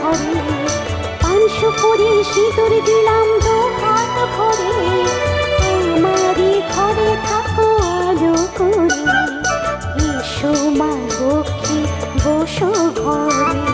ঘরে পাঁচশো করে সিঁদুর দিলাম দু হাত ভরে আমারই ঘরে থাকো আলো করে এসো মা লক্ষ্মী বসো ঘরে।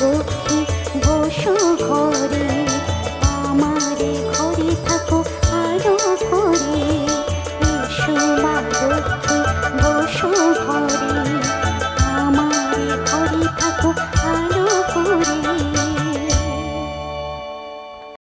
লক্ষ্মী বসো ঘরে আমারে ঘরে থাকো আরও ঘরে এসো মা লক্ষ্মী